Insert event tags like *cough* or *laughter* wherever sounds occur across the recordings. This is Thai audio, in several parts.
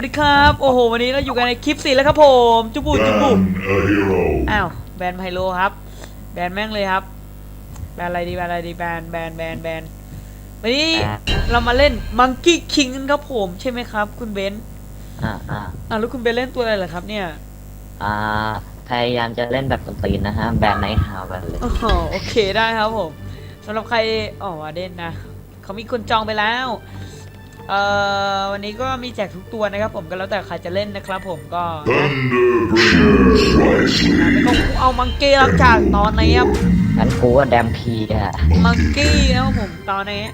วัสดีครับ โอ้โห วันนี้เราอยู่กันในคลิปสี่แล้วครับผม จุบุจุบุ Ban a hero. อ้าว แบนไพโลครับ แบนแม่งเลยครับ แบนอะไรดี แบนอะไรดี แบน แบน แบน แบน วันนี้เรามาเล่นมังกี้คิงกันครับผม ใช่ไหมครับ คุณเบนซ์อ่าอ่าอ่าแล้วคุณเบนซ์เล่นตัวอะไรเหรอครับเนี่ย อ่า พยายามจะเล่นแบบตีนๆนะฮะ แบนไนท์ฮาวแบบเลยอ๋อโอเคได้ครับผมสำหรับใคร อ๋อวาเดนนะ เขามีคนจองไปแล้ว เอ่อวันนี้ก็มีแจกทุกตัวนะครับผมก็แล้วแต่ใครจะเล่นนะครับผมก็นะ Thunderbringer strikes ไม่ต้อง me. เอามังกี้แล้วจากตอนนี้ครับงั้นกูว่าแดมพีอะมังกี้นะครับผมตอนนี้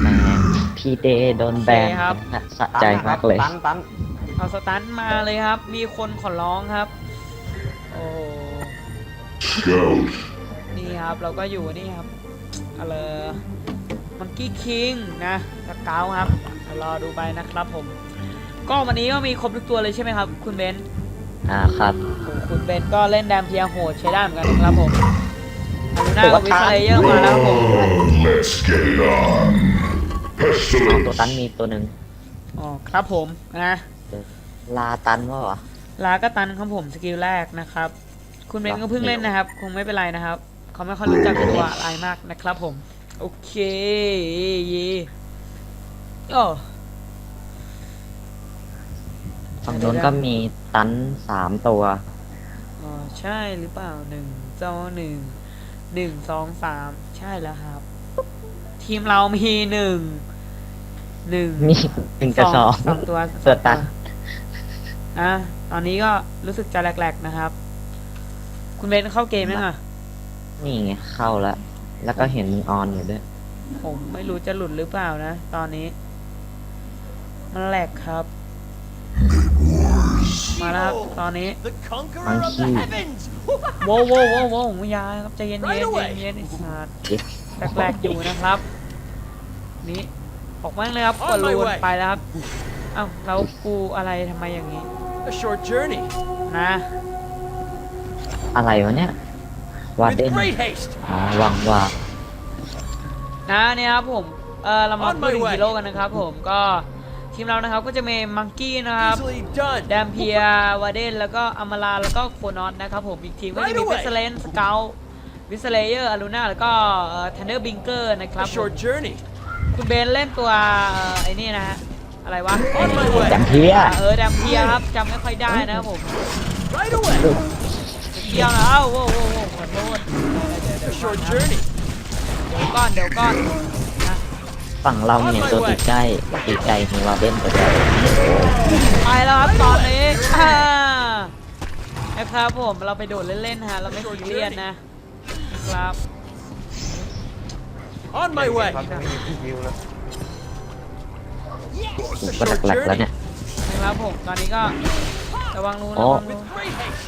แหมพีเดโดนแบนโอเคครับนะสะใจมากเลยตันตันเอาสตันมาเลยครับ มีคนขอร้องครับโอ้โห Scout. นี่ครับเราก็อยู่นี่ครับอะไรมัง กี้คิงนะสเกาครับเดี๋ยวรอดูไปนะครับผม ก็วันนี้ก็มีครบทุกตัวเลยใช่ไหมครับ คุณเบนซ์อ่าครับโอ้คุณเบนซ์ก็เล่นแดมเพียโหดใช้ได้เหมือนกันนะครับผมอารูน่ากับวิสเลเยอร์มาแล้วครับผม Let's get it on. น้องตัว Pestilence. ตันมีตัวหนึ่งอ๋อครับผมนะลาตันว่าวะลาก็ตันครับผมสกิลแรกนะครับ คุณเบนซ์ก็เพิ่งเล่นนะครับ คงไม่เป็นไรนะครับ เขาไม่ค่อยรู้จักตัวอะไรมากนะครับผม โอเคเย่โอ้ฝั่งนู้นก็มีตันสามตัว อ๋อใช่หรือเปล่าหนึ่งเจ้าหนึ่งหนึ่งสองสามใช่แล้วครับ ทีมเรามีหนึ่งหนึ่งมีหนึ่งกับสองสองตัวเสือตันอะตอนนี้ก็รู้สึกจะแหลกๆนะครับ คุณเบนเข้าเกมยังอะนี่ไงเข้าแล้ว แล้วก็เห็นมึงออนอยู่ด้วย ผมไม่รู้จะหลุดหรือเปล่านะ ตอนนี้ มันแหลกครับ มาแล้วครับตอนนี้ The conqueror Monkey. of the heavens! โว้วโว้วโว้วโว้วอยาครับใจเย็นๆเย็น Right เย็น away เย็นไอ้สัตว์เอ๊ะแปลกๆอยู่นะครับ นี่ออกมาเลยครับก On ด my รูน way ไปแล้วครับเอ้าแล้วกูอะไรทำไมอย่างนี้ A short journey นะ อะไรวะเนี่ย วา with เดน great haste. อ๋อหวังว่านะเนี่ยครับผมเออเรามา On พูด my ถึง way ฮีโร่กันนะครับผมก็ทีมเรานะครับก็จะมีมังกี้นะครับ Easily done. แดมเพียวาเดนแล้วก็อมาลาแล้วก็โคนอสนะครับผมอีกทีมก็จะมี Right เว away สเลนสเกลวิสเลเยอร์อารูนาแล้วก็เทนเดอร์บิงเกอร์นะครับ A ผม short journey คุณเบนเล่นตัวเอ่อไอ้นี่นะฮะอะไรวะ on my แด way. มเพียอ่าเออแดมเพียครับจำไม่ค่อยได้นะครับผม Right away. เที่ยวนะเอ้าโว้โว้โว้ขอโทษเดี๋ยวเดี๋ยว A เดี๋ยว short journey เดี๋ยวก่อนเดี๋ยวก่อนนะฝั่งเราเนี่ยตัวติดใกล้ติดใกล้มีวาเดนตัวเดียวไปแล้วครับตอนนี้อ่านะครับผมเราไปโดดเล่นๆฮะเราไม่ซีเรียสนะครับ on my way. ครับไม่มีที่วิวแล้วกู A ก็ short หลักๆแล้ว journey เนี่ย นะครับผมตอนนี้ก็ระวังรูนโอ้ระวังรู with great haste.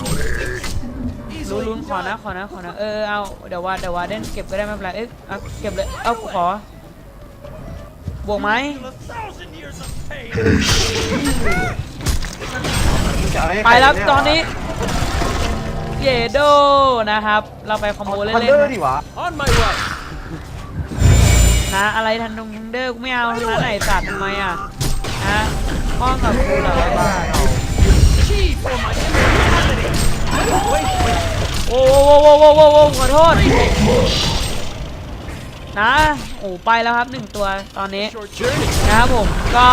รูน Easily รูนขอนะ done. ขอนะขอนะเออเอาเดี๋ยวว่าเดี๋ยวว่าเด่นเก็บก็ได้ไม่เป็นไรเอ๊ะเอาเก็บเลยเอาขอบวกไหม A thousand years of pain. จะเอาให้ไปแล้วใครเยตอนนี้เยโดนะครับ เราไปคอมโบเล่คอนเดอร์นดิวะ On my way. ๆนะอะไรทันดงทันเดอร์กูไม่เอาทั้งนั้นไหนสัตว์ทำไมอะนะป้องกับกูเหรอ โอ้โหโอ้โหโอ้โหโอ้ขอโทษ นะ โอ้ไปแล้วครับหนึ่งตัวตอนนี้นะครับผม ก็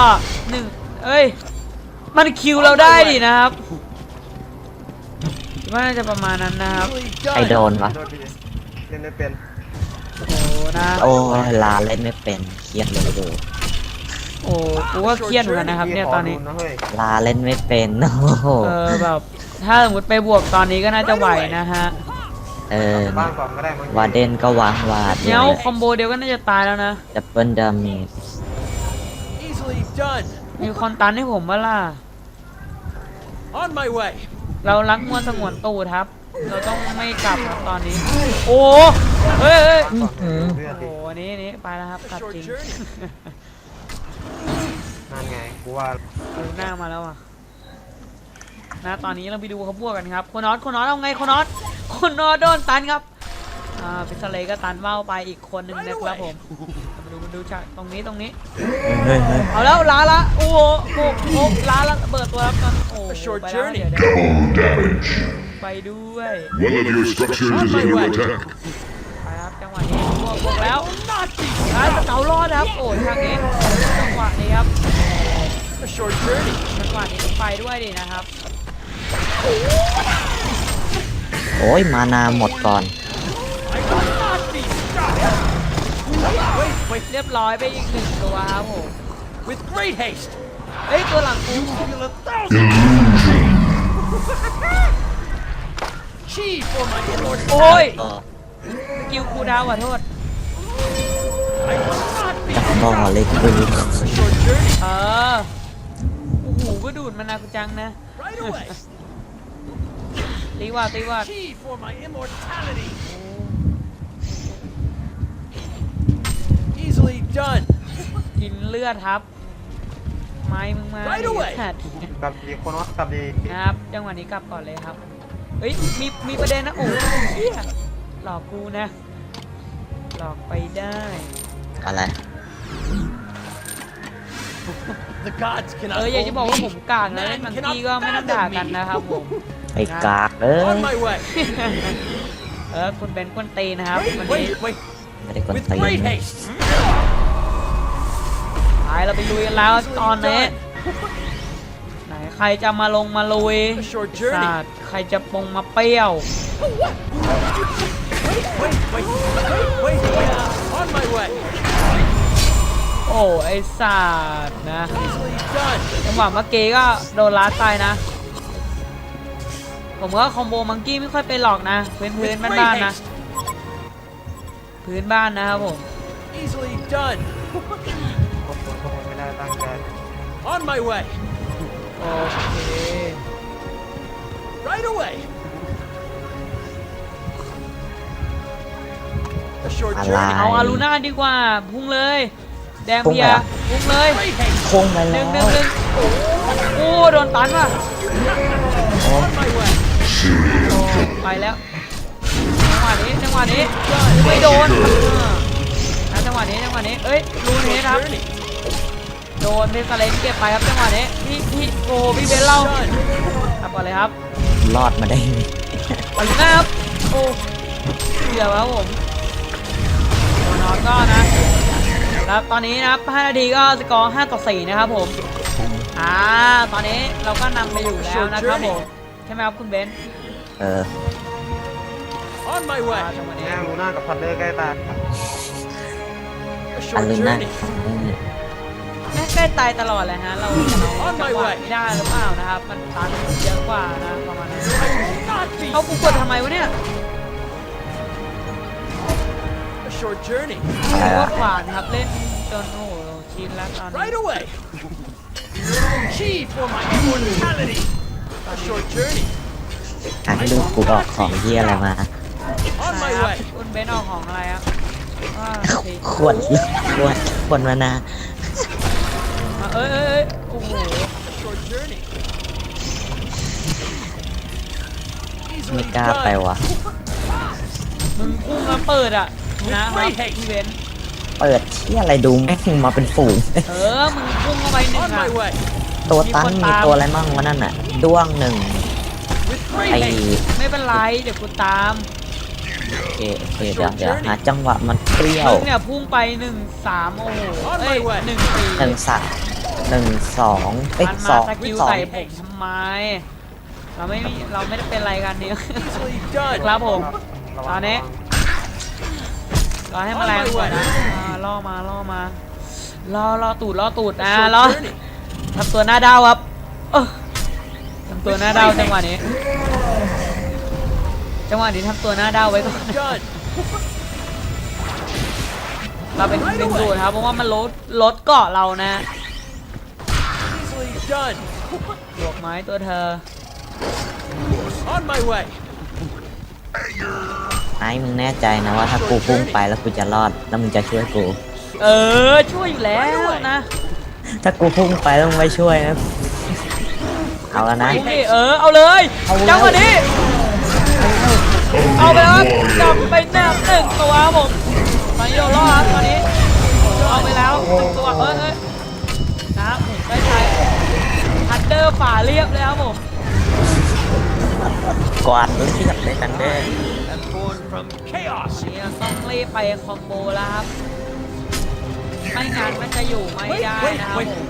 หนึ่งเอ้ย มันคิวเราได้ดินะครับว่าน่าจะประมาณนั้นนะครับไอโดนวะโดนดิเล่นไม่เป็น โอ้นะโอ้ลาเล่นไม่เป็น เครียดเลยดู โอ้กูก็เครียดเหมือนกันนะครับเนี่ยตอนนี้ ลาเล่นไม่เป็น โอ้โหเออแบบ ถ้าสมมติไปบวกตอนนี้ก็น่าจะไหวนะฮะเออบ้านก่อนก็ได้มั้งวาเดนก็วางวาดเนี้ยคอมโบเดียวก็น่าจะตายแล้วนะดับเบิลดาเมจ Easily done. มีคอนตันให้ผมว่าล่ะ On my way. เรารักมวลสงวนตูดครับ เราต้องไม่กลับครับตอนนี้ โอ้เฮ้ยเฮ้ยบ้านก่อนเลือดโอ้ดิโหอันนี้อันนี้ไปแล้วครับ A กลับ short จริง journey. นั่นไงกูว่าดูหน้ามาแล้วอะ นะตอนนี้เราไปดูเขาบวกกันครับโคนอสโคนอสเอาไงโคนอสโคนอสโดนตันครับอ่าพิสเลก็ตันเบ้าไปอีกคนหนึ่งนะครับผมมาดูมาดูฉากตรงนี้ตรงนี้เฮ้ยเฮ้ยเอาแล้วล้าละโอ้โหโอ้โหล้าละเบิดตัวแล้วกันโอ้โห A short ไปแล้ว journey เดี๋ยวเดี๋ยว Double damage. ไปด้วย One of your structures is under attack. ไปครับจังหวะนี้บวกบวกแล้วท้ายสเการอดนะครับโอ้ยทางนี้จังหวะนี้ครับ A short journey. จังหวะนี้ไปด้วยดินะครับโอ้ยมานาหมดก่อน I will not be stopped. Wait, wait. เรียบร้อยไปอีกหนึ่งตัวครับผม With great haste. เฮ้ยตัวหลังกู You feel a thousand. Chi for my โอ้ย immortality. สกิลคูลดาวน์ขอโทษ I will not be จักบอ stopped. เล็กปืน A short journey. เออโอ้โหก็ดูดมานากูจังนะ Right away. ตีว่าตีว่า Chi for my immortality. Easily done. กินเลือดครับ ไม้มึงมา Right away ขัดกลับดีคนว่ากลับดีนะครับจังหวะนี้กลับก่อนเลยครับเฮ้ยมีมีประเด็นนะโอ้ยเหี้ยหลอกกูนะ หลอกไปได้ อะไร The gods เอ cannot ออยากจะ hold บอกว่าผ me. มกากนะเล่นมังกี้ก็ไม่ต้องด่ากันนะครับผม ไอ้กากเอ้ย On my way. เออคุณเป็นคนตีนะครับ Wait, วันนี้ wait, wait. ไม่ได้กวน With ตีน great haste. ตายเราไปลุยกันแล้วตอนนี้ไหนใครจะมาลงมาลุย A short ศา journey. สตร์ใครจะปงมาเปรี้ยว Wait, wait, wait, wait, wait. On my way. โอ้ไอศาสตร์นะ Easily done. จังหวะเมื่อกี้ก็โดนลัดตายนะ ผมก็คอมโบมังกี้ไม่ค่อยเป็นหรอกนะพื้นพื้น With บ้าน great บ้านๆนะ haste. พื้นบ้านนะครับผม Easily done. คนคนคนไม่ได้ตั้งใจ On my way. โอเค Right away. A short อะไร journey. เอาอารูน่าดีกว่าพุ่งเลย แดงพุ่งเพียเหรอพุ่งเลย Great haste. พุ่งไปหแล้นึ่งวหนึ่งหนึ่งโอ้โดนตันว่ะ On my way. โอ้ไปแล้วจังหวะนี้จังหวะนี้ไม่โดนอ่าจังหวะนี้จังหวะนี้เอ้ยรูนี้นะครับ Journey. โดนเบสเลนเก็บไปครับจังหวะนี้พี่พี่โอ้พี่เบนเล่า Done. ครับก่อนเลยครับรอดมาได้ไงอารูน่าครับโอ้เดี๋ยวครับผมโดนนอนก็นะ แล้วตอนนี้นะครับ5นาทีก็สกอร์5ต่อ4นะครับผมอ่าตอนนี้เราก็นำไปอยู่แล้วนะครับผมใช่ไหมครับคุณเบนซ์เออ On my อ่า way. จังหวะนี้แง่ลูน่ากับพันเลอร์ใกล้ตาย A อัน short ลืมนะ journey. แม่ใกล้ตายตลอดเลยฮะเราเรา On จั my งหวะ way ไม่ได้หรือเปล่านะครับ มันตันเยอะกว่านะประมาณนั้น I will not be เอากูกดทำไมวะเนี่ย short journey. อะไรโควะตรหวานครับเล่นจนโอ้โหชินแล้วตอนนี้ Right away. Chi for my immortality. A short journey. อะให้ดูกูออกของที่อะไรมา On my นะครับ way. คุณเบนซ์ออกของอะไรครับอ่าสิขวดขวดขวดมานาอะเอ้ยเอ้ยเอ้ยโอ้โห A short journey. ไม่ Easily กล้าไป done. วะมึงพุ่งมาเปิดอะ นะครับพี่เบนซ์เปิดที่อะไรดูแม่งมาเป็นฝูง เออ มึงพุ่งเข้าไปหนึ่ง On อะ my way. ตัวตั้นมีตัวอะไรมั่งวะนั่นน่ะด้วงหนึ่ง With ไอ great haste. ไม่เป็นไร เดี๋ยวกูตามโอเคโอเคเดี๋ยวเดี๋ยวหาจังหวะมันเปรี้ยวมึงเนี่ยพุ่งไปหนึ่งสามโอ้โหเอ้ยหนึ่งสี่หนึ่งสัตหนึ่งสองเอ้ยมันสมาองสกิลสองใส่ผมทำไม เราไม่มีเราไม่ได้เป็นอะไรกันเนี่ย Easily done. ครับผมระวังตอนนี้ รอให้แมลงก่อนนะอ่าล่อมาล่อมาล่อล่อตูดล่อตูด A อ่า short ล่อ journey. ทำตัวหน้าดาวครับเออทำตัวหน้าดาวจังหวะนี้ จังหวะนี้ทำตัวหน้าดาวไว้ก่อน Done. เราเป็นดึงดูดครับเพราะว่ามันลดลดเกาะเรานะ Easily done. บวกไม้ตัวเธอ On my way. ไอ้มึงแน่ใจนะว่าถ้ากูพุ่งไปแล้วกูจะรอดแล้วมึงจะช่วยกู เออช่วยอยู่แล้วนะถ้ากูพุ่งไปแล้วมึงไม่ช่วยนะเอาแล้วนะพุ่งดิเออเอาเลยเอาเลยจังหวะนี้เอาไปแล้วครับจับไปแนบหนึ่งตัวครับผมตอนนี้โดนล่อครับตอนนี้เอาไปแล้วหนึ่งตัวเอ้ยเอ้ยนะครับผมได้ใช้ทันเดอร์ฝ่าเรียบเลยครับผม กวาดเรียบเลยกันเด้อ I'm born from chaos. เนี่ยต้องรีบไปคอมโบแล้วครับ ไม่งั้นมันจะอยู่ไม่ได้นะครับผม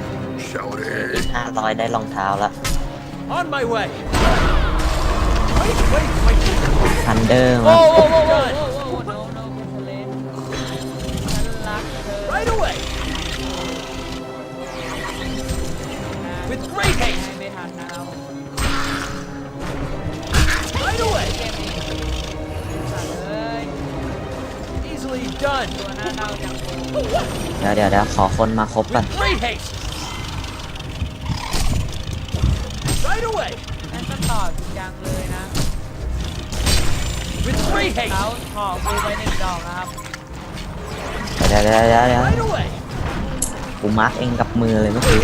Shouty. ห้าร้อยได้รองเท้าละ On my way. Wait, wait, wait. ทันเดอร์โอ้มาโหโอ้โหโอ้โหโอ้โหโนโนคุณทะเลนฉันรักเธอ Right away. With great ให้ haste. ไม่ทันนะครับ done. เดี๋ยวเดี๋ยวเดี๋ยวขอคนมาครบก่อน With great haste. Right away. นั่นก็ต่อจริงจังเลยนะ With great เขา haste. ถอกกูไปหนึ่งดอกนะครับ เดี๋ยวเดี๋ยวเดี๋ยวเดี๋ยว Right away. กูมาร์กเองกับมือเลยเมื่อกี้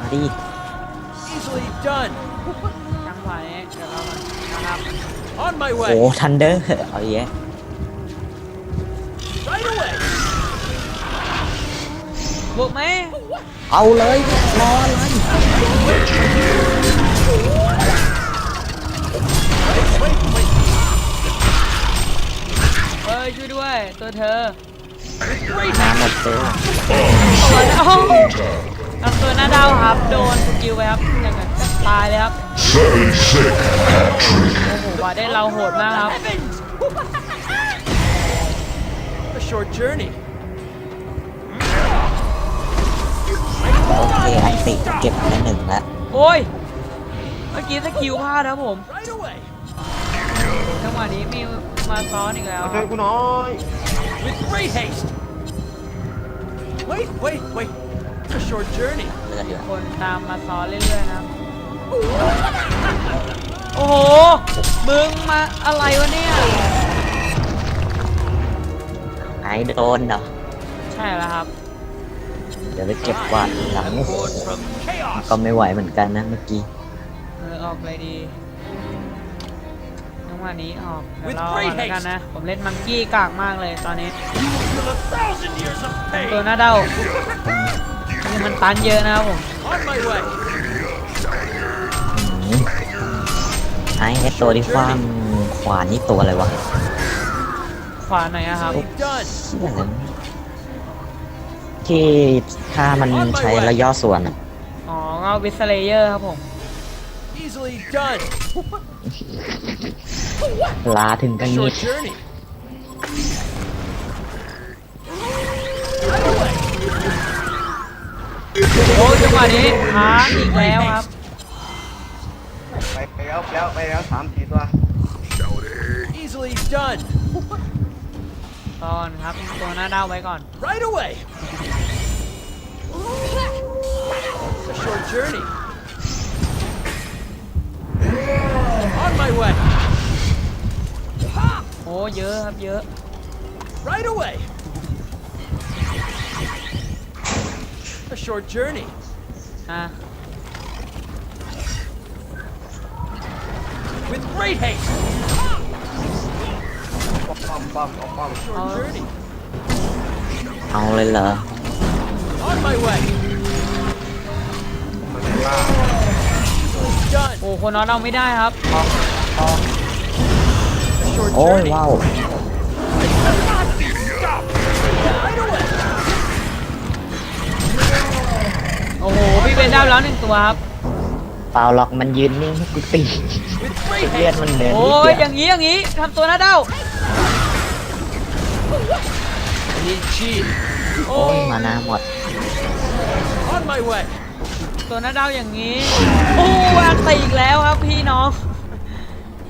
มาดิ Easily done. จังหวะนี้เดี๋ยวเรานะครับ On my โอ้ way. ทันเดอร์เอาเยอะ Right away. บุกไหมเอาเลยรอเลย Wait, wait. เอ้ยช่วยด้วย ตัวเธอ With great มา haste. หมดตัวตัวเอ้าทำตัวหน้าดาวครับ โดนสกิลไปครับอย่างนั้นก็ตายเลยครับ Seven sick hat trick. โอ้โหว่าได้เราโหดมากครับ Heavens. A short journey. โอเคอันติเก็บไปหนึ่งแล้วโอ้ย เมื่อกี้สกิลพลาดครับผม Right away. จังหวะนี้มีมาซ้อนอีกแล้วมาช่วยกูหน้อย With great haste. Wait, wait, wait. A short journey. เลือดอยู่คนตามมาซ้อนเรื่อยๆนะครับ โอ้โห มึงมาอะไรวะเนี่ยไอ้โดนเหรอ ใช่แล้วครับ เดี๋ยวไปเก็บกวาดทีหลัง I'm born from chaos. ก็ไม่ไหวเหมือนกันนะเมื่อกี้ เออออกเลยดีจังหวะนี้ออกเดี๋ยว With รอ great ก่อนแล้วกัน haste นะ ผมเล่นมังกี้กากมากเลยตอนนี้ You will feel a thousand years of ตัว pain. หน้าเด้านี่มันตันเยอะนะครับผม On my way. ไอ้ไอ้ตัวที่คว้างขวานนี่ตัวอะไรวะขวาไหนอะครับ Easily done. เชี่ยอะไรวะที่ถ้ามันใช้ระย่อส่วนอะอ๋อก็วิสเลเยอร์ครับผม Easily done. ลาถึงกัน A นิด short journey. Right away. โอ้จังหวะนี้ค้างอีกแล้วครับไปไป แล้วไปแล้วไปแล้วสามสี่ตัว Easily done. *laughs* ก่อนครับ ตัวหน้าเด้าไว้ก่อน Right away. A short journey. On my way. โอ้เยอะครับเยอะ Right away. A short journey. อ่ะ With great haste. ป้อมป้อมป้อมป้อม Short journey. เอาเลยเหรอ On my way. มันเป็นบ้า Done. โอ้คนน้องเราไม่ได้ครับ A short โอ้ย journey. ว้าว Stop. Right away. โอ้โหพี่เบนได้แล้วหนึ่งตัวครับ เปล่าหรอกมันยืนนิ่งให้กูตี With great เลือด haste. มันเดินโอ้นิดยเดีอยย่างนี้อย่างนี้ทำตัวหน้าเด้า Itchy. โอ้โอ้ยมานาหมด On my way. ตัวหน้าเด้าอย่างนี้โอ้อันตีอีกแล้วครับพี่น้อง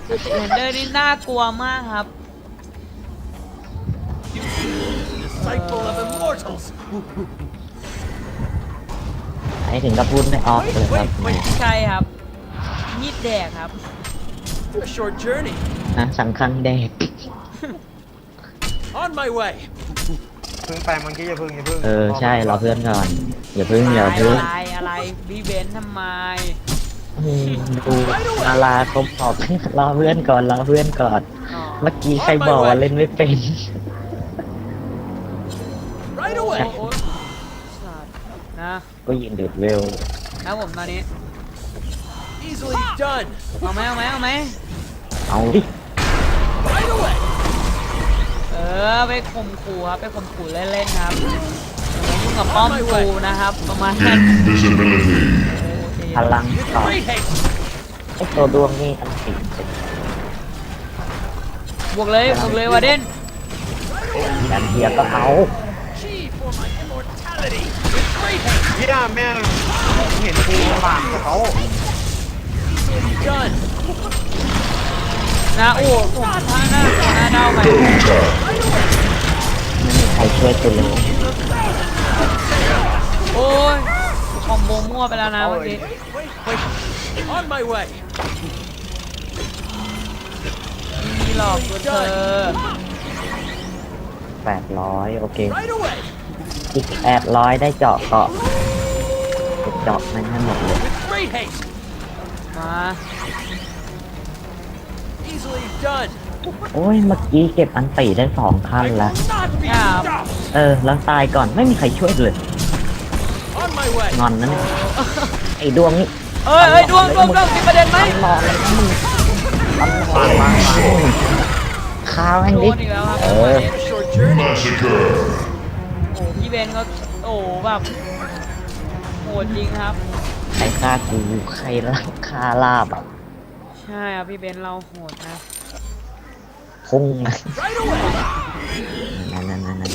เหมือนเดินนี่น่ากลัวมากครับ Disciple of immortals. ไอ้ถึงกับพูดไม่ออกเลยครับแหมใช่ครับมีดแดกครับ A short journey. นะสังคังแดก On my way. เพิ่งไปเมื่อกี้อย่าเพิ่งอย่าเพิ่งเออใช่รอเพื่อนก่อนอย่าพึ่งอย่าพึ่งอะไรอะไรพี่เบนทำไมอืมดูนาราเขาบอกรอเพื่อนก่อนรอเพื่อนก่อนอ๋อเมื่อกี้ใครบอกว่าเล่นไม่เป็น Right โอ้ away. โหสัตว์ นะก็ยินเดือดเวลนะผมตอนนี้ Easily done. เอาไหมเอาไหมเอาไหมเอาดิ Right away. เออไปข่มขู่ครับไปข่มขู่เล่นๆครับอย่ามายุ่งกับป้อมกูนะครับประมาณนั้น Invisibility. โอเคพลัง With ต่อ great haste. ไอตัวดวงนี่อันติเป็นบวกเลยบวกเลยวาเดนดันเทียก็เอา Chi for my immortality. With great haste. เฮียแม่งเห็นกูลำบากกับเขานะโอ้ผมท่าหน้าหน้าเน่าไปไม่มีใครช่วยตัวเลยโอ้ยคอมโบมั่วไปแล้วนะเมื่อกี้ On my way. มีหลอกตัวเธอแปดร้อยโอเค Right away. อีกแปดร้อยได้เจาะเกาะเจาะมันให้หมดเลย With great haste. มา Easily done. โอ้ยเมื่อกี้เก็บอันติได้สองขั้น I แล้ว will not be Yeah. stopped. เออ แล้วตายก่อนไม่มีใครช่วยเลย On my way. งอนนั่นไอ้ดวงนี่เอ้ยเอ้ยดวงดวงดวงมีประเด็นไหมมันรออะไรนะมึงมันรออะไรนะมึงข้าวแม่งโดดินอีกแล้วครับเอจังหวะอนี้ Short journey. Massacre. โอ้พี่เบนก็โอ้แบบโหดจริงครับ ใครฆ่ากูใครล่าฆ่าลาบอะใช่ครับพี่เบนเราโหดนะพุ่งนะ Right away. นั่นนั่นนั่นนั่น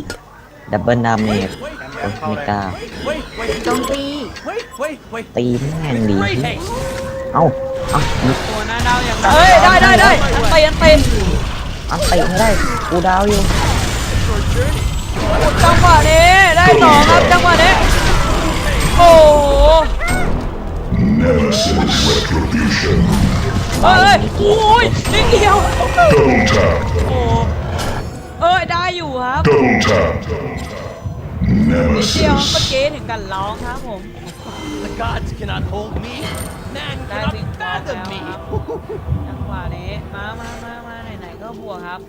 ดับเบิลดาเมจ Wait, โอ้ยไม่กล้า wait, wait. โจมตี Wait, wait, wait. ตีแม่ง With ดี great haste. เอ้าเอ้ามึงตัวหน้าเน่าอย่างเอ้ยได้ได้ได้อันตีอันตีอันตีไม่ได้กูดาวอยู่ Short journey. จังหวะนี้ ได้สองครับจังหวะนี้โอ้โห Nemesis retribution. เอ้ยโอ้ยนิดเดียว Double tap. โอ้เอ้ยได้อยู่ครับ Double tap. นิดเดียวเมื่อ Nemesis. กี้ถึงกันร้องครับผม The gods cannot hold me. Man ได้ cannot วิ่งบล็อกแล้ว fathom ค me. รับจังหวะนี้มามามามาไหนๆก็บวกครับ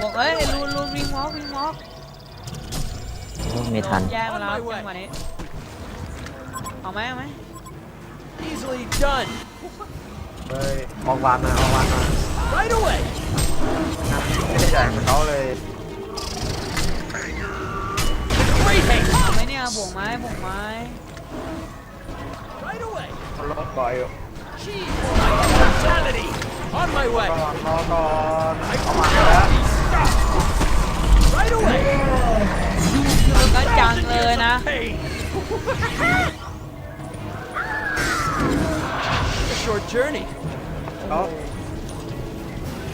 บวกเอ้ยลูนลูนวิ่งวอล์กวิ่งวอล์ก โอ้ยไม่ทัน แย่งมาแล้วจังหวะนี้เอาไหมเอาไหม Easily done. เฮ้ยออกวานมาออกวานมา Right away. ไม่ได้ใหญ่เหมือนเขาเลย Great haste. เอาไหมเนี่ยบวกไหมบวกไหม Right away. เขารถก่อยอยู่ Chi for my immortality. On my way. ก่อนรอก่อนเอามาแล้ว Right away. ก็จังเลยนะ Pain. A short journey. เขา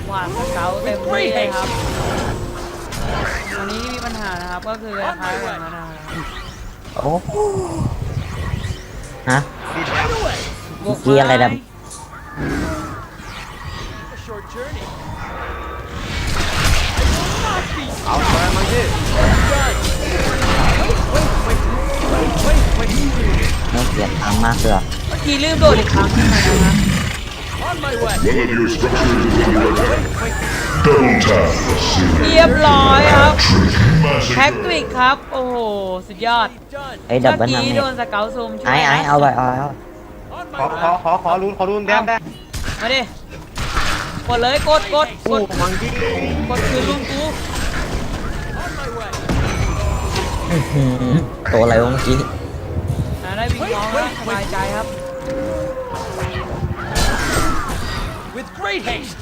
หวานสเกาเต็มที่เลยครับวันนี้มีปัญหานะครับ ก็คือคล้ายๆแบบนั้นนะครับโอ้ฮะบิน Right away. บวกเมื่อกี้อะไรด A short journey. I will not be เอาไปมาที่ ไม่เสียตังค์มากเลยเมื่อกี้ลืมโดดอีกครั้งหนึงเลยนะครับ On my way. One of your structures is under attack. Wait, wait. Double tap. Serious เรียบร้อยครับ trick. แท็ก Massacre. ติกครับ โอ้โห สุดยอด Done. ไอ้ดับเมื่เบิอลดากี้เมโดจนสเกลซูมช่วยไอ้ไอ้นะเอาไปเอาเอา On ขอ my ขอ way. ขอขอรุนขอรุนแดมได้มาดิ กดเลยกดกดกกูดมังกี้กดคือลุงกู On my way. อื้อหือ ตัวอะไรวะเมื่อกี้นะได้วิ่งน้องแล้วสบายใจครับ With great haste.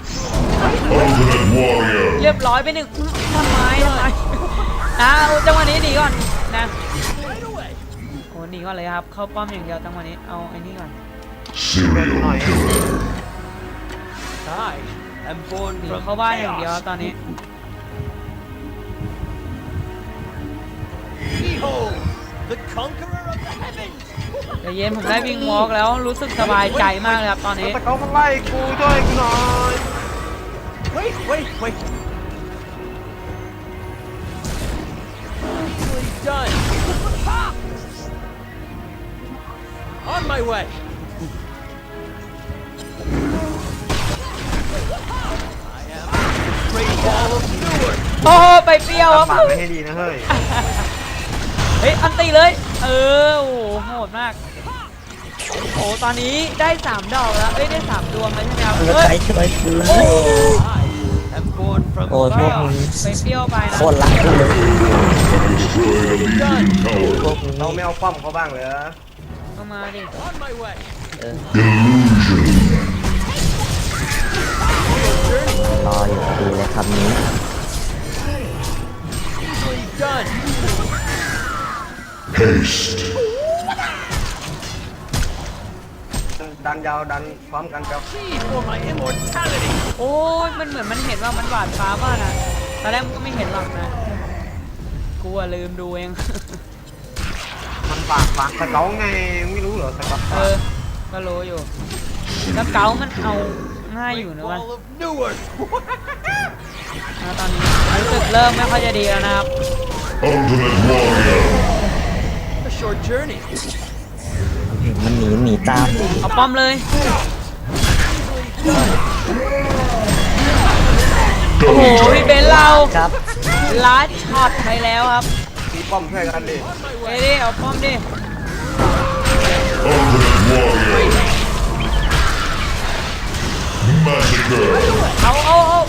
Ultimate warrior. เรียบร้อยไปหนึ่งอื้อทำไมทำไมนะเอาจังหวะนี้หนีก่อนนะ Right away. โอ้หนีก่อนเลยครับ เข้าป้อมอย่างเดียวจังหวะนี้เอาไอ้นี่ก่อน Serial killer. I am born หนี from เข้าบ้านอย่างเดียว chaos. ตอนนี้ เดี๋ยวเย็นผมได้วิ่งวอล์กแล้วรู้สึกสบายใจมากเลยครับตอนนี้ แต่เขามาไล่กูช่วยหน่อย Wait, wait, wait. On my way. โอ้ไปเปรี้ยวอะครัปากไม่ให้ดีนะเฮ้ย เฮ้ยอันตีเลย เออโอ้โหโหดมากโอ้ตอนนี้ได้สามดอกแล้วเอ้ยได้สามดวงแล้วใช่ไหมครับเออเฮ้ยใครช่วยกูเลย I am born from โอ้ยพวก chaos. มึงไปเปรี้ยวไปนะโคตรรักกูเลย Destroyed a Legion tower. พวกมึงเราไม่เอาป้อมเขาบ้างเลยเข้ามาดิ On my way. Illusion. รออยู่พอดีเลยคำนี้ Easily done. Haste. ดันยาวดันพร้อมกันครับ Key for my immortality. โอ้ยมันเหมือนมันเห็นว่ามันหวาดฟ้ามากนะตอนแรกมันก็ไม่เห็นหรอกนะกูอะลืมดูเอง มันปากปากสเกาไงไม่รู้เหรอสเกาเออ ก็รู้อยู่แล้วเกามันเอาง่ายอยู่นะวะ Ball of Newark. นะตอนนี้รู้สึกเริ่มไม่ค่อยจะดีแล้วนะครับ Ultimate warrior. A short journey. เห็นมันหนีหนีตามเอาป้อมเลย โอ้โหพี่เบนซ์เราครับลัดช็อตไปแล้วครับตีป้อมช่วยกันดิเอ้ยดิเอาป้อมดิ Ultimate warrior. Massacre. เอาเอาเอา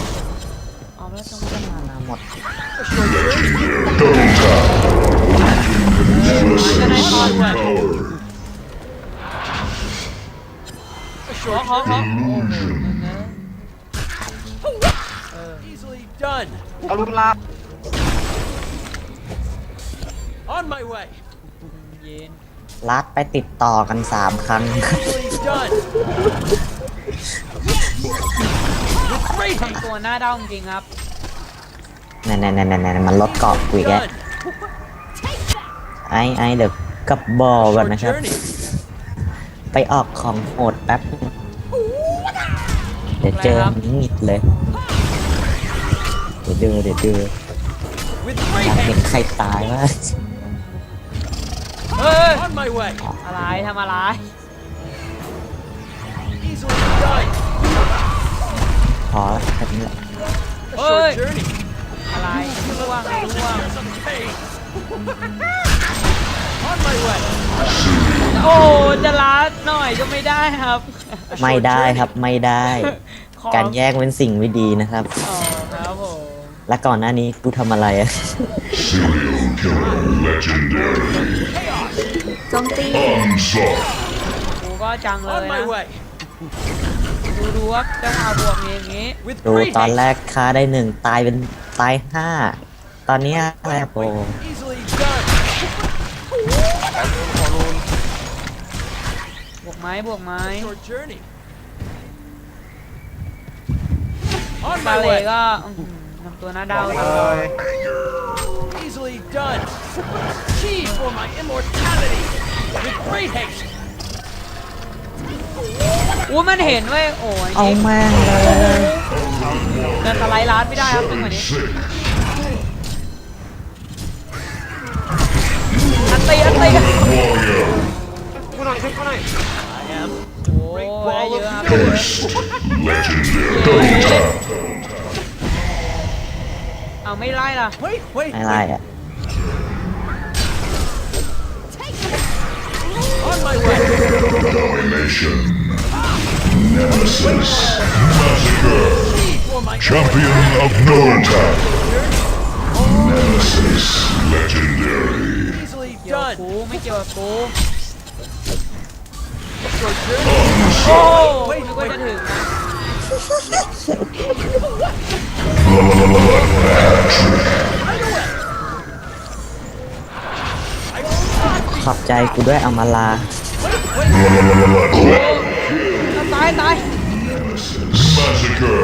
เอาแล้วจังหวะมามาหมด Double tap. ขอ short ขอขอ journey. โอ้โห Easily done. เอาลุนลา On my way. เย็นลัดไปติดต่อกันสามครั้ง Easily done. With great haste. ตัวหน้าเด้าจริงๆครับ นั่นนั่นนั่นนั่นมันลดเกาะกูอีกแล้ว Done. ไอ้ไอ้เดี๋ยวกลับบอก่อน Short นะครับ journey. ไปออกของโหดแป๊บนึง เดี๋ยวเจอมิดเลย เดี๋ยวดูเดี๋ยวดู With อ great ยากเห็น haste. ใครตายว่าเฮ้ย On my way. อะไรทำอะไร Easily done. พอแล้วแค่นี้แหละ A Oi. short journey. อะไรร่วงร่วง Some pain. On my way. โอ้จะลัดหน่อยก็ไม่ได้ครับ ไม่ได้ครับไม่ได้ ขอการแยกเป็นสิ่งไม่ดีนะครับ อ๋อครับผมและก่อนหน้านี้กูทำอะไรอะ Serial killer legendary. โจมตี Onslaught. กูก็จังเลย On my นะ way. ดูดูว่าจังหวะบวกเองอย่างงี้ With ดู great ตอน haste. แรกค้าได้หนึ่งตายเป็นตายห้าตอนเนี้ยอะไรอะโป Easily done. ขอลุนบวกไหมบวกไหม Short journey. On บา my เล way. ก็อื้อหือทำตัวหน้าบเด้าอกตเลลอดย Easily done. Key for my immortality. With great haste. อู้มันเห็นเว้ยโอ้ยเอาแม่งเลยเดินสไลด์ลาดไม่ได้ครับเป็นแบบนี้ Six. อันตีอันตี Warrior. กูหน่อยช่วยกูหน่อย I am โอ้ย ได้เยอะครับ Haste. Legendary. Double tap. เอาไม่ไล่ล่ะ Wait, wait, ไม่ไล่อะ On my way. Domination. Nemesis. Massacre. Key for my Champion of no tap. Nemesis. Legendary. easily เกี่ยวกับ done. กูไม่เกี่ยวกับกู Short journey. โอ้ยนึกว่าจะถึงนะขอบใจกูด้วยอามาลาตายตาย Massacre.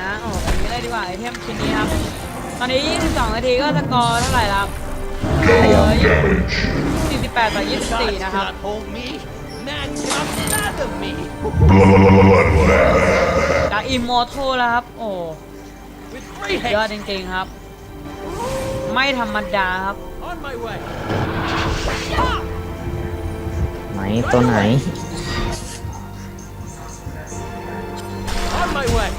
นะโอ้แบบนี้เลยดีกว่าไอเทมชิ้นนี้ครับ ตอนนี้ 22 นาทีก็สกอร์เท่าไหร่แล้ว Double damage. 48ต่อ24 นะครับ Cannot hold me. Man cannot fathom me. Bloodbath. จากอิมมอร์ทัลแล้วครับ โอ้ With great ยอด haste. จริงๆครับ ไม่ธรรมดาครับ On my way. ไหนตัวไหน On my way.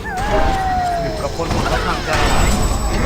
กับคนผมต้องทำใจ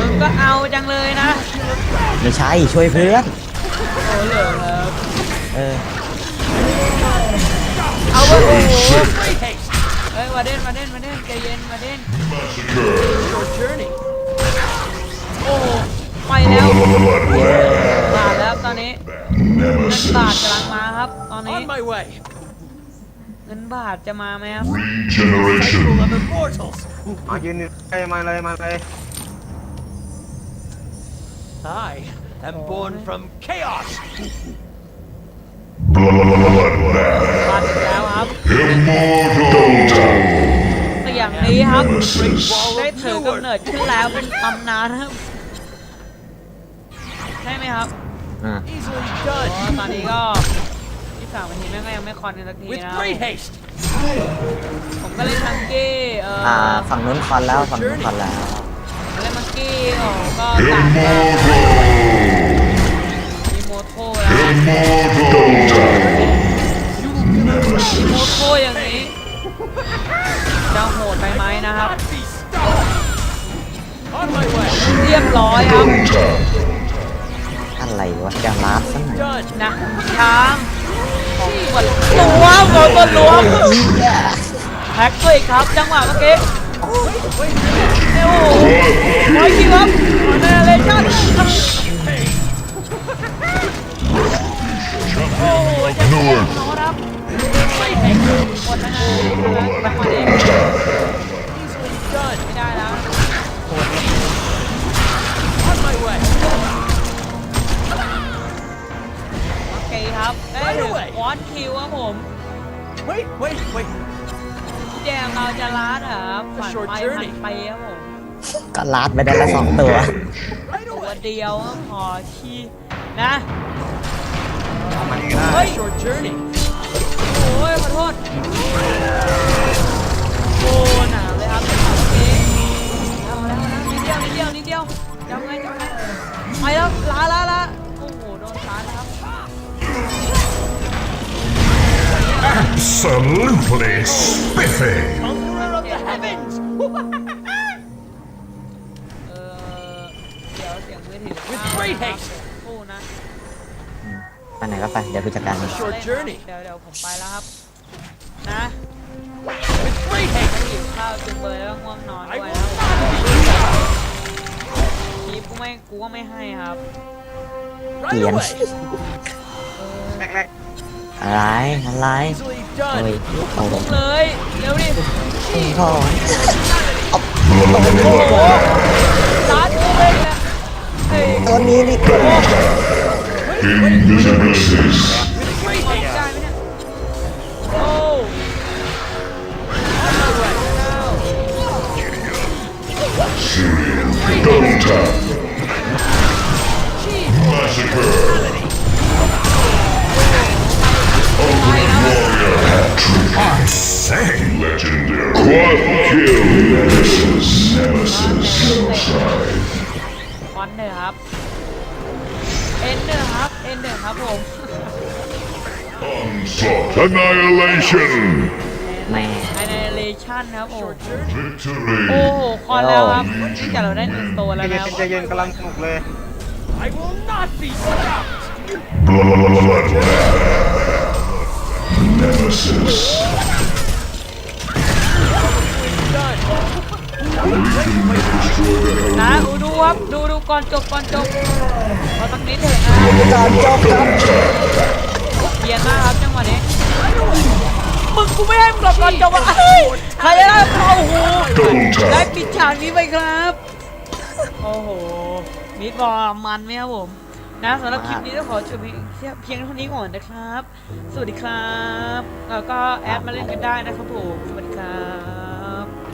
มึงก็เอาจังเลยนะไม่ใช่ช่วยเพื่อนโอ้เหลือครับเออเอาว้โอ้โหเฮ้ยมาเด่นมาเด่นมาเด่นใจเย็นมาเด่น Massacre. Short journey. โอ้โหไปแล้วบาดแล้วตอนนี้เงินบาทกำลังมาครับตอนนี้ On my way. เงินบาทจะมาไหมครับ Regeneration. Of immortals. มายืนนี่เลยมาเลยมาเลย I am born from chaos. Bloodbath. บาทอีกแล้วครับ Immortal. Double tap. เสียงนี้ครับ Nemesis. ได้ถือกำเนิดขึ้นแล้วเป็นตำนานครับใช่ไหมครับอะ Easily เพราะ done. ตอนนี้ก็ที่สามนาทีแม่งก็ยังไม่คอนกันสักที With นะ great haste. ผมก็เล่นมังกี้เอ่ออ่า ฝั่งนู้นคอนแล้ว ฝั่งนู้นคอนแล้วเล่นมังกี้โอ้ก็ต่างกัน Immortal. มีโมโทแล้ว Immortal. Double tap. โม Nemesis. โทอย่างนี้จะโหดไปไหมนะครับ Not be stopped. On my way. เรียบร้อยครับ Double tap. อะไรวะจะลาดสักหน่อย Done. นะช้างของกด ล้วงโดนกดล้วงแพ็กด้วยครับ จังหวะเมื่อกี้โอ้ยโหร้อยคิวครับเนเลชั่นโอ้โหจะแพ้โน้ตครับไม่แพ้หมดแล้วนะจังหวะนี้ คครับได้ถึงวอนคิวครับผม Wait, wait, wait. แจมเราจะล้าดเหรอครับผ่าน short ไป journey ผ่านไปครับผมก็ลาดไปได้ละสองตัว Right ตัว away. เดียวก็พอชีนะมานี่ก็ได้เฮ้ย Short journey. โอ้ยขอโทษโอ้หนาวเลยครับโอเคเอาแล้วเอาแล้วนิดเดียวนิดเดียวนิดเดียวจำไงจำไงไปแล้วลาลาลา Absolutely spiffy. Conqueror of the heavens. เออเดี๋ยวเสียงมือถือ With great haste คู่นะ ไปไหนก็ไป เดี๋ยวกูจัดการเอง Short journey. เดี๋ยวเดี๋ยวผมไปแล้วครับ นะ With great haste. หิวข้าวจึงเบยแล้วง่วงนอน I ด้วย will นะ not be stopped. คลิปกูไม่กูก็ไม่ให้ครับ Right Yes. away. แรก อะไรอะไรโอ้ยโอ้ยเลยเร็วดิโอ้ยตาดูเลยนะเฮ้ยตอนนี้นี่คือ Invisibilities ไม่ได้ไหมเนี่ยโอ้ Serial Double Tap Warrior hat trick. I say. Legendary. Quad kill. Nemesis. Nemesis. Genocide. คอนเนอร์ครับ เอ็นเนอร์ครับ เอ็นเนอร์ครับผม Onslaught. Annihilation. แม่ไอเนเลชั่นครับผม Victory. โอ้โหคอนแล้วครับนี่แต่เราได้หนึ่งตัวแล้วนะคเย็รับใจเย็นกำลังสนุกเลย will not be stopped. Bloodbath. Nemesis. Done. Destroy the นะ hell. ดูดูครับดูดูก่อนจบก่อนจบขอสักนิดเถอะนะ Double tap. เยียนมากครับจังหวะนี้มึงกูไม่ให้มึงหลบก่อนจบอะเฮ้ยใครจะได้โอ้โห Double ได้ tap. ปิดฉากนี้ไปครับ โอ้โหมิดบอลมันไหมครับผม นะสำหรับคลิปนี้ต้องขอจบเพียงเพียงเท่านี้ก่อนนะครับ สวัสดีครับ แล้วก็แอดมาเล่นกันได้นะครับผม สวัสดีครับ